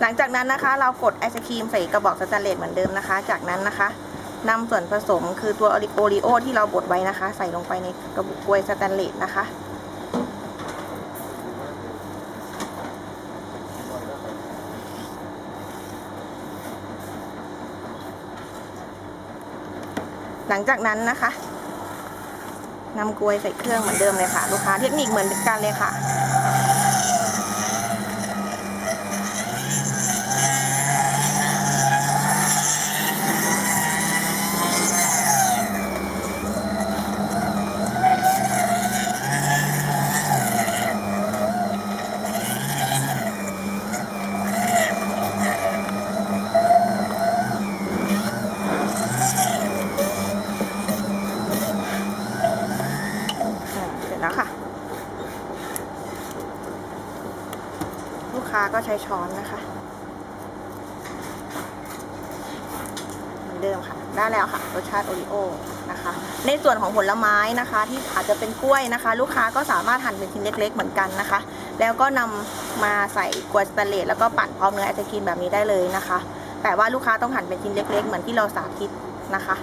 หลังจากนั้นนะคะเรากดไอศครีมใส่กระบอกสแตนเลสเหมือนเดิมนะคะ จากนั้นนะคะนำส่วนผสมคือตัวโอริโอที่เราบดไว้นะคะ ใส่ลงไปในกระบอกกล้วยสแตนเลสนะคะหลังจากนั้นนะคะนำกล้วยใส่เครื่องเหมือนเดิมเลยค่ะ ลูกค้าเทคนิคเหมือนกันเลยค่ะ แล้วค่ะ ลูกค้าก็ใช้ช้อนนะคะ เหมือนเดิมค่ะ ได้แล้วค่ะ รสชาติโอริโอนะคะ ในส่วนของผลไม้นะคะ ที่อาจจะเป็นกล้วยนะคะ ลูกค้าก็สามารถหั่นเป็นชิ้นเล็ก ๆ เหมือนกันนะคะ แล้วก็นำมาใส่กวยสแตเลสแล้วก็ปั่นพร้อมเนื้อไอศครีมแบบนี้ได้เลยนะคะ แต่ว่าลูกค้าต้องหั่นเป็นชิ้นเล็ก ๆ เหมือนที่เราสาธิตนะคะ